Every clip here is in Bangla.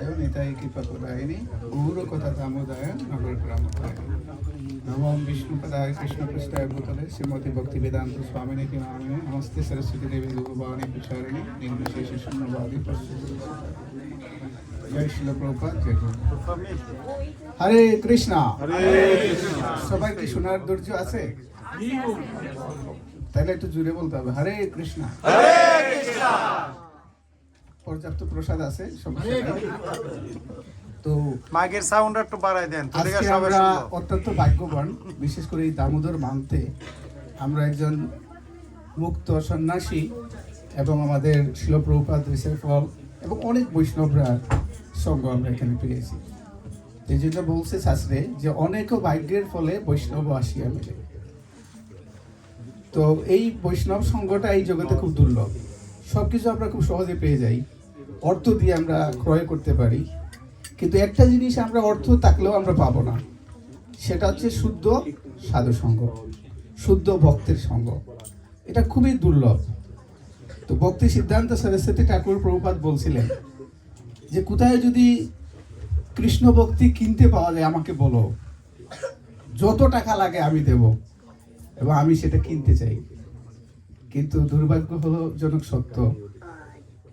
গোবিন্দায় নিতাই কৃপা প্রদায়িনী গৌর কথা দামোদায় নগর গ্রাম নমম বিষ্ণুপদায় কৃষ্ণ পৃষ্ঠায় ভূতলে শ্রীমতী ভক্তি বেদান্ত স্বামিনী কি নামিনে নমস্তে সরস্বতী দেবী গুরুবাণী প্রচারিণী নির্বিশেষ শূন্যবাদী জয় শিল প্রভুপাদ জয় গুরু। হরে কৃষ্ণা সবাই কি শোনার ধৈর্য আছে তাহলে একটু জুড়ে বলতে হবে হরে কৃষ্ণা পর্যাপ্ত প্রসাদ আছে তো সাউন্ড একটু বাড়াই দেন আমরা অত্যন্ত ভাগ্যবান বিশেষ করে এই দামোদর মানতে আমরা একজন মুক্ত সন্ন্যাসী এবং আমাদের শিলপ্রভুপাত রিসেফল এবং অনেক বৈষ্ণবরা সঙ্গ আমরা এখানে পেয়েছি। এই জন্য বলছে শাস্ত্রে যে অনেক ভাগ্যের ফলে বৈষ্ণব আসিয়া মেলে। তো এই বৈষ্ণব সঙ্গটা এই জগতে খুব দুর্লভ। সব কিছু আমরা খুব সহজে পেয়ে যাই। অর্থ দিয়ে আমরা ক্রয় করতে পারি। কিন্তু একটা জিনিস আমরা অর্থ থাকলেও আমরা পাবো না। সেটা হচ্ছে শুদ্ধ সাধু সঙ্গ, শুদ্ধ ভক্তের সঙ্গ। এটা খুবই দুর্লভ। তো ভক্তি সিদ্ধান্ত সরস্বতী ঠাকুর প্রভুপাত বলছিলেন যে, কোথায় যদি কৃষ্ণ ভক্তি কিনতে পাওয়া যায়, আমাকে বলো। যত টাকা লাগে আমি দেব এবং আমি সেটা কিনতে চাই। কিন্তু দুর্ভাগ্য হলো জনক সত্য।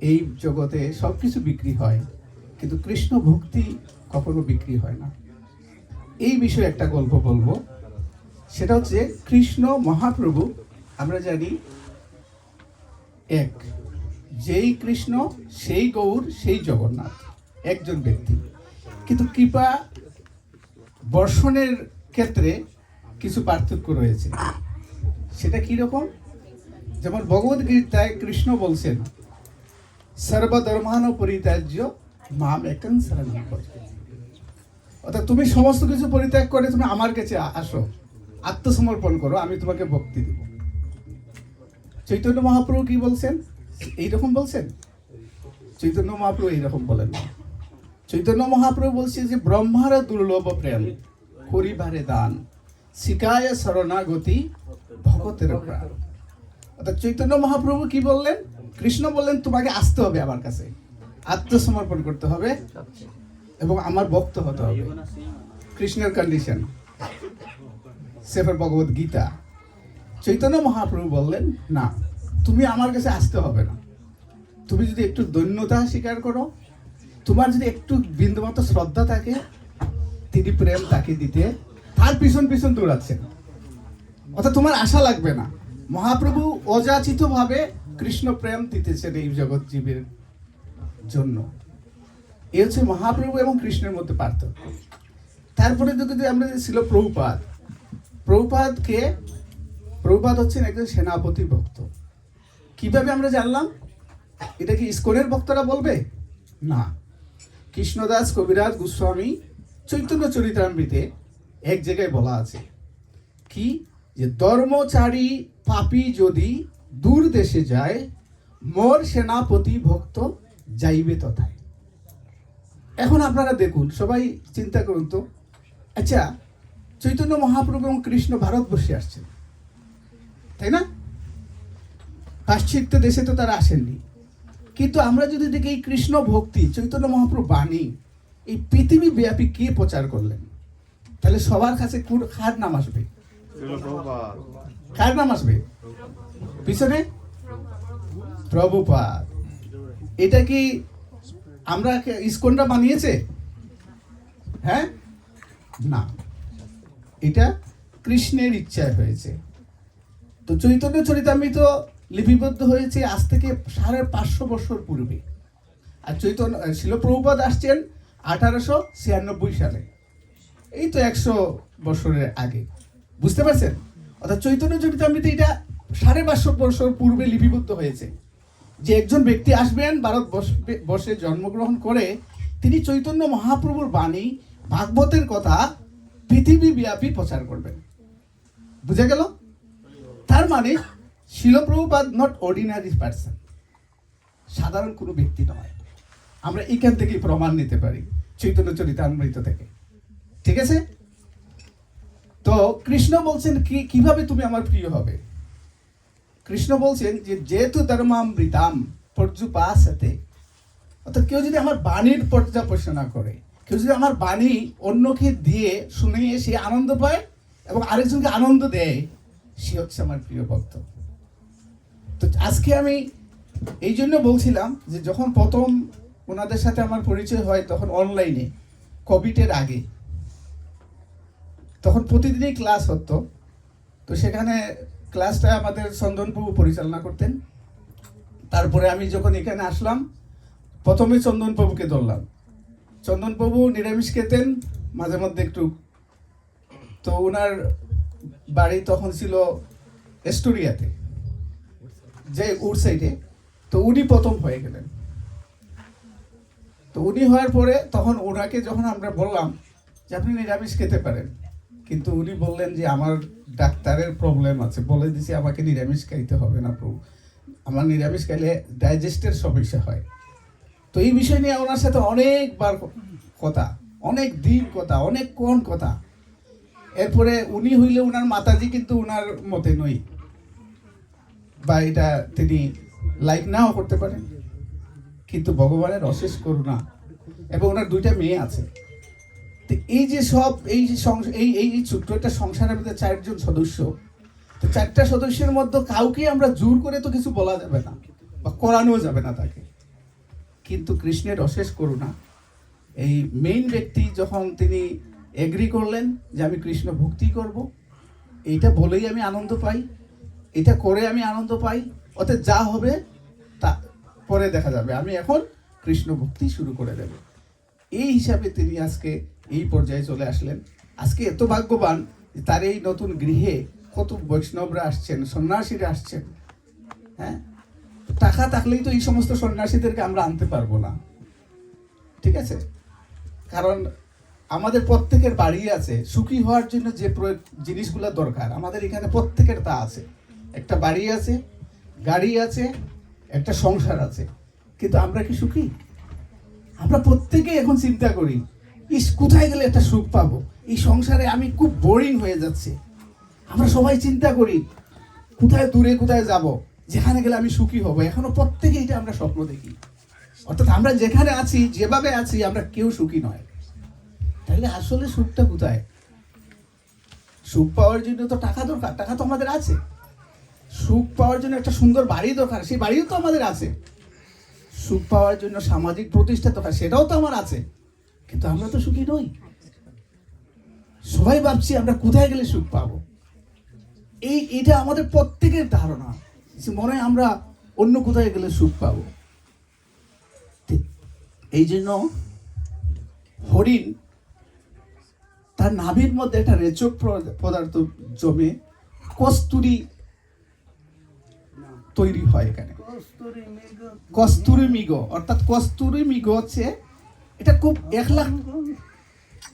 এই জগতে সব কিছু বিক্রি হয়, কিন্তু কৃষ্ণ ভক্তি কখনো বিক্রি হয় না। এই বিষয়ে একটা গল্প বলব। সেটা হচ্ছে কৃষ্ণ মহাপ্রভু, আমরা জানি, এক। যেই কৃষ্ণ, সেই গৌর, সেই জগন্নাথ, একজন ব্যক্তি। কিন্তু কৃপা বর্ষণের ক্ষেত্রে কিছু পার্থক্য রয়েছে। সেটা কি রকম যেমন ভগবদ গীতায় কৃষ্ণ বলছেন সর্বধর্মান পরিত্যাজ্য মাম একং শরণম ভজ। অর্থাৎ তুমি সমস্ত কিছু পরিত্যাগ করে তুমি আমার কাছে আসো, আত্মসমর্পণ করো, আমি তোমাকে ভক্তি দিব। চৈতন্য মহাপ্রভু কি বলছেন? এইরকম বলছেন? চৈতন্য মহাপ্রভু এইরকম বলেন চৈতন্য মহাপ্রভু বলছে যে, ব্রহ্মার দুর্লভ প্রেম, করিবারে দান শিকায় শরণাগতি ভগতের প্রাণ। অর্থাৎ চৈতন্য মহাপ্রভু কি বললেন? কৃষ্ণ বললেন, তোমাকে আসতে হবে আমার কাছে। আত্মসমর্পণ করতে হবে এবং আমার ভক্ত হতে হবে। কৃষ্ণের কন্ডিশন সেফর ভগবত গীতা। চৈতন্য মহাপ্রভু বললেন, না, তুমি আমার কাছে আসতে হবে না। তুমি যদি একটু দৈন্যতা স্বীকার করো, তোমার যদি একটু বিন্দুমাত্র শ্রদ্ধা থাকে, তিনি প্রেম তাকে দিতে তার পিছন পিছন দৌড়াচ্ছেন। অর্থাৎ তোমার আশা লাগবে না। মহাপ্রভু অযাচিত ভাবে কৃষ্ণ প্রেম দিতেছেন এই জগৎ জীবের জন্য। এ হচ্ছে মহাপ্রভু এবং কৃষ্ণের মধ্যে পার্থক্য। তারপরে যদি আমরা ছিল প্রভুপাদ। প্রভুপাদকে, প্রভুপাদ হচ্ছেন একজন সেনাপতি ভক্ত। কীভাবে আমরা জানলাম? এটা কি ইস্কনের ভক্তরা বলবে? না। কৃষ্ণদাস, কবিরাজ, গোস্বামী, চৈতন্য চরিতামৃতে এক জায়গায় বলা আছে। কি? যে ধর্মচারী পাপী যদি দূর দেশে যায়, মোর সেনাপতি ভক্ত যাইবে তথায়। এখন আপনারা দেখুন, সবাই চিন্তা করুন তো। আচ্ছা চৈতন্য মহাপ্রভু এবং কৃষ্ণ ভারতবর্ষে আসছেন। তাই না? পাশ্চাত্য দেশে তো তারা আসেননি। কিন্তু আমরা যদি দেখি এই কৃষ্ণ ভক্তি, চৈতন্য মহাপ্রভু বাণী, এই পৃথিবী ব্যাপী কে প্রচার করলেন? তাহলে সবার কাছে কোন- হার নাম আসবে। কার নাম আসবে? পিছনে? প্রভুপাদ। এটা কি আমরা ইস্কনটা বানিয়েছে? হ্যাঁ? না। এটা কৃষ্ণের ইচ্ছায় হয়েছে। তো চৈতন্য চরিতামৃত লিপিবদ্ধ হয়েছে আজ থেকে সাড়ে পাঁচশো বছর পূর্বে। আর চৈতন্য শিলপ্রভুপাদ আসছেন আঠারোশো ছিয়ানব্বই সালে। এই তো একশো বছরের আগে। বুঝতে পারছেন? অর্থাৎ চৈতন্য চরিতামৃত এটা সাড়ে পাঁচশো বছর পূর্বে লিপিবদ্ধ হয়েছে। যে একজন ব্যক্তি আসবেন, ভারতবর্ষ বর্ষে জন্মগ্রহণ করে, তিনি চৈতন্য মহাপ্রভুর বাণী, ভাগবতের কথা পৃথিবী ব্যাপী প্রচার করবেন। বুঝে গেল? তার মানে শিলপ্রভুপাদ নট অর্ডিনারি পার্সন সাধারণ কোনো ব্যক্তি নয়। আমরা এখান থেকেই প্রমাণ নিতে পারি, চৈতন্য চরিতামৃত থেকে। ঠিক আছে? তো কৃষ্ণ বলছেন, কি, কীভাবে তুমি আমার প্রিয় হবে? কৃষ্ণ বলছেন যে যেহেতু ধর্মামৃতাম পর্যুপাসতে। অর্থাৎ কেউ যদি আমার বাণীর পর্যালোচনা করে, কেউ যদি আমার বাণী অন্যকে দিয়ে শুনিয়ে সে আনন্দ পায় এবং আরেকজনকে আনন্দ দেয়, সে হচ্ছে আমার প্রিয় ভক্ত। তো আজকে আমি এই জন্য বলছিলাম যে, যখন প্রথম ওনাদের সাথে আমার পরিচয় হয় তখন অনলাইনে কোভিডের আগে তখন প্রতিদিনই ক্লাস হতো। তো সেখানে ক্লাসটা আমাদের চন্দনবাবু পরিচালনা করতেন। তারপরে আমি যখন এখানে আসলাম, প্রথমে চন্দনবাবুকে ধরলাম। চন্দনবাবু নিরামিষ খেতেন, মাঝে মধ্যে একটু। তো ওনার বাড়ি তখন ছিল এস্টোরিয়াতে, যে উড সাইডে। তো উনি প্রথম হয়ে গেলেন। তো উনি হওয়ার পরে তখন ওনাকে যখন আমরা বললাম যে আপনি নিরামিষ খেতে পারেন কিন্তু উনি বললেন যে, আমার ডাক্তারের প্রবলেম আছে। বলে দিছি, আমাকে নিরামিষ খাইতে হবে না প্রভু। আমার নিরামিষ খাইলে ডাইজেস্টের সমস্যা হয়। তো এই বিষয় নিয়ে ওনার সাথে অনেকবার কথা, অনেক দিন কথা, অনেক কোন কথা। এরপরে উনি হইলে ওনার মাতাজি কিন্তু ওনার মতে নই। বা এটা তিনি লাইক নাও করতে পারেন। কিন্তু ভগবানের অশেষ করুণা। এবং ওনার দুইটা মেয়ে আছে। তো এই যে সব, এই যে এই এই ছোট্ট একটা সংসারের মধ্যে চারজন সদস্য, তো চারটা সদস্যের মধ্যে কাউকে আমরা জোর করে তো কিছু বলা যাবে না, বা করানো যাবে না তাকে। কিন্তু কৃষ্ণের অশেষ করুণা, এই মেইন ব্যক্তি যখন তিনি এগ্রি করলেন যে আমি কৃষ্ণ ভক্তি করব, এইটা বলেই আমি আনন্দ পাই, এটা করে আমি আনন্দ পাই, অতএব যা হবে তা পরে দেখা যাবে। আমি এখন কৃষ্ণ ভক্তি শুরু করে দেব। এই হিসাবে তিনি আজকে এই পর্যায়ে চলে আসলেন। আজকে এত ভাগ্যবান তার এই নতুন গৃহে কত বৈষ্ণবরা আসছেন, সন্ন্যাসীরা আসছেন হ্যাঁ? টাকা থাকলেই তো এই সমস্ত সন্ন্যাসীদেরকে আমরা আনতে পারব না। ঠিক আছে? কারণ আমাদের প্রত্যেকের বাড়ি আছে, সুখী হওয়ার জন্য যে প্রয়োগ জিনিসগুলো দরকার, আমাদের এখানে প্রত্যেকের তা আছে। একটা বাড়ি আছে, গাড়ি আছে, একটা সংসার আছে। কিন্তু আমরা কি সুখী? আমরা প্রত্যেকে এখন চিন্তা করি ইস, কোথায় গেলে একটা সুখ পাবো? এই সংসারে আমি খুব বোরিং হয়ে যাচ্ছে। আমরা সবাই চিন্তা করি, কোথায় দূরে কোথায় যাব? যেখানে গেলে আমি সুখী হব? এখনও প্রত্যেকে এটা আমরা স্বপ্ন দেখি। অর্থাৎ আমরা যেখানে আছি, যেভাবে আছি, আমরা কেউ সুখী নয়। তাহলে আসলে সুখটা কোথায়? সুখ পাওয়ার জন্য তো টাকা দরকার, টাকা তো আমাদের আছে। সুখ পাওয়ার জন্য একটা সুন্দর বাড়ি দরকার, সেই বাড়িও তো আমাদের আছে। সুখ পাওয়ার জন্য সামাজিক প্রতিষ্ঠা দরকার, সেটাও তো আমার আছে। কিন্তু আমরা তো সুখী নই। সবাই ভাবছি আমরা কোথায় গেলে সুখ পাবো? এই এটা আমাদের প্রত্যেকের ধারণা মনে হয় আমরা অন্য কোথায় গেলে সুখ পাবো। এই জন্য হরিণ তার নাভির মধ্যে একটা রেচক পদার্থ জমে কস্তুরি তৈরি হয় এখানে। কস্তুরি মিগ অর্থাৎ কস্তুরি মিগ হচ্ছে এটা খুব লাখ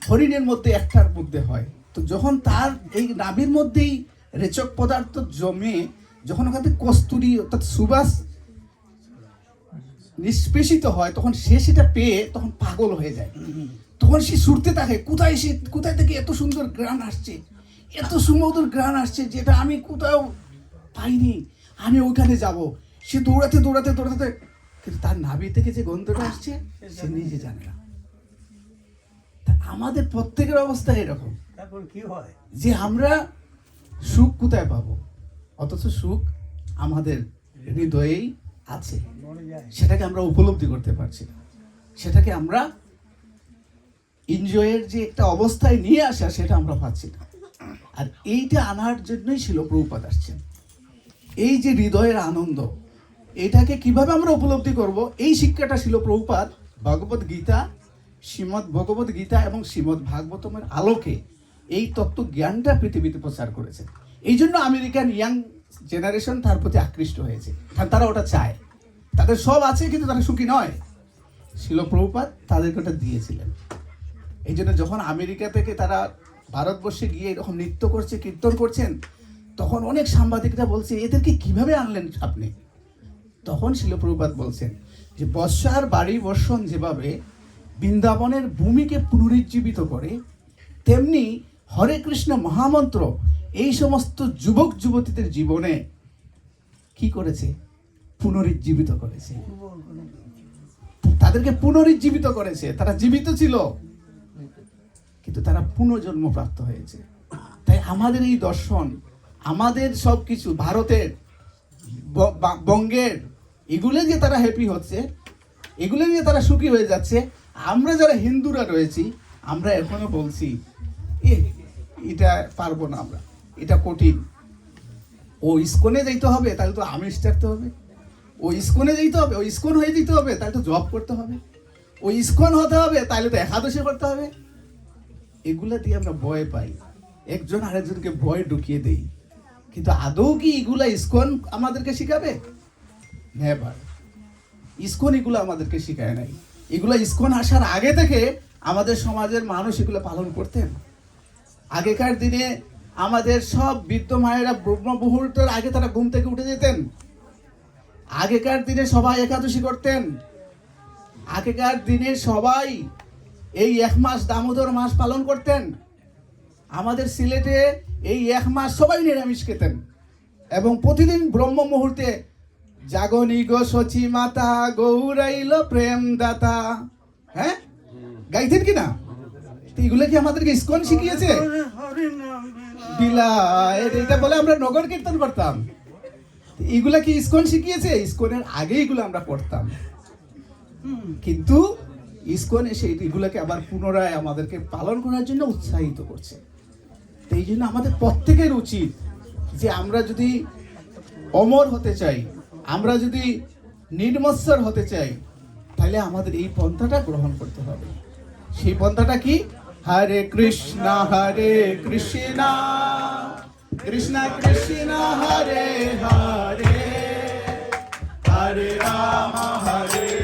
হরিণের মধ্যে একটার মধ্যে হয়। তো যখন তার এই নাভির মধ্যেই রেচক পদার্থ জমে, যখন ওখান থেকে কস্তুরি অর্থাৎ সুবাস নিষ্পেষিত হয়, তখন সে সেটা পেয়ে তখন পাগল হয়ে যায়। তখন সে ছুটতে থাকে, কোথায় সে, কোথায় থেকে এত সুন্দর গ্রান আসছে? এত সুমধুর গ্রান আসছে যেটা আমি কোথাও পাইনি। আমি ওইখানে যাব। সে দৌড়াতে দৌড়াতে দৌড়াতে কিন্তু তার নাভি থেকে যে গন্ধটা আসছে সে নিজে জানে না। আমাদের প্রত্যেকের অবস্থা এরকম। তারপর কি হয়? যে আমরা সুখ কোথায় পাবো? অথচ সুখ আমাদের হৃদয়েই আছে। সেটাকে আমরা উপলব্ধি করতে পারছি না। সেটাকে আমরা এনজয়ের যে একটা অবস্থায় নিয়ে আসা সেটা আমরা পাচ্ছি না। আর এইটা আনার জন্যই ছিল প্রভুপাত আসছেন। এই যে হৃদয়ের আনন্দ এটাকে কীভাবে আমরা উপলব্ধি করব? এই শিক্ষাটা ছিল প্রভুপাত ভগবত গীতা শ্রীমৎ ভগবত গীতা এবং শ্রীমৎ ভাগবতমের আলোকে এই তত্ত্ব জ্ঞানটা পৃথিবীতে প্রচার করেছে। এই জন্য আমেরিকান ইয়াং জেনারেশন তার প্রতি আকৃষ্ট হয়েছে। কারণ তারা ওটা চায়। তাদের সব আছে, কিন্তু তারা সুখী নয়। শিল প্রভুপাত তাদেরকে ওটা দিয়েছিলেন। এই জন্য যখন আমেরিকা থেকে তারা ভারতবর্ষে গিয়ে এরকম নৃত্য করছে, কীর্তন করছেন, তখন অনেক সাংবাদিকরা বলছে, এদেরকে কীভাবে আনলেন আপনি? তখন শিলপ্রভুপাত বলছেন যে বর্ষার বাড়ি বর্ষণ যেভাবে বৃন্দাবনের ভূমিকে পুনরুজ্জীবিত করে, তেমনি হরে কৃষ্ণ মহামন্ত্র এই সমস্ত যুবক যুবতীদের জীবনে কি করেছে? পুনরুজ্জীবিত করেছে। তাদেরকে পুনরুজ্জীবিত করেছে। তারা জীবিত ছিল। কিন্তু তারা পুনর্জন্ম প্রাপ্ত হয়েছে। তাই আমাদের এই দর্শন, আমাদের সব কিছু ভারতের বঙ্গের এগুলো যে তারা হ্যাপি হচ্ছে এগুলো নিয়ে তারা সুখী হয়ে যাচ্ছে আমরা যারা হিন্দুরা রয়েছি আমরা এখনও বলছি "এ, এটা পারব না আমরা এটা কঠিন। ও ইস্কনে যেতে হবে তাহলে তো আমিষ ছাড়তে হবে। ও ইস্কনে যেতে হবে ও ইস্কন হয়ে যেতে হবে তাহলে তো জব করতে হবে। ও ইস্কন হতে হবে তাহলে তো একাদশী করতে হবে। এগুলা দিয়ে আমরা ভয় পাই। একজন আরেকজনকে ভয় ঢুকিয়ে দেই। কিন্তু আদৌ কি এগুলা ইস্কন আমাদেরকে শিখাবে? নেভার ইস্কন এগুলো আমাদেরকে শিখায় নাই। এগুলো ইস্কন আসার আগে থেকে আমাদের সমাজের মানুষ এগুলো পালন করতেন। আগেকার দিনে আমাদের সব বৃদ্ধ মায়েরা ব্রহ্ম আগে তারা ঘুম থেকে উঠে যেতেন। আগেকার দিনে সবাই একাদশী করতেন। আগেকার দিনে সবাই এই এক মাস দামোদর মাস পালন করতেন। আমাদের সিলেটে এই এক মাস সবাই নিরামিষ খেতেন। এবং প্রতিদিন ব্রহ্ম মুহূর্তে জাগনি গো সচি মাতা, গৌরাইল প্রেম দাতা। হ্যাঁ? গাইছেন কি না? এগুলো কি আমাদেরকে ইস্কন শিখিয়েছে? বিলা এটা বলে আমরা নগর কীর্তন করতাম। এগুলা কি ইস্কন শিখিয়েছে? ইস্কনের আগে এগুলো আমরা পড়তাম। কিন্তু ইস্কন এসে এগুলোকে আবার পুনরায় আমাদেরকে পালন করার জন্য উৎসাহিত করছে। তো এই জন্য আমাদের প্রত্যেকের উচিত যে আমরা যদি অমর হতে চাই আমরা যদি নির্মৎসর হতে চাই, তাহলে আমাদের এই পন্থাটা গ্রহণ করতে হবে। সেই পন্থাটা কি? হরে কৃষ্ণ হরে কৃষ্ণ কৃষ্ণ কৃষ্ণ, হরে হরে হরে রাম, হরে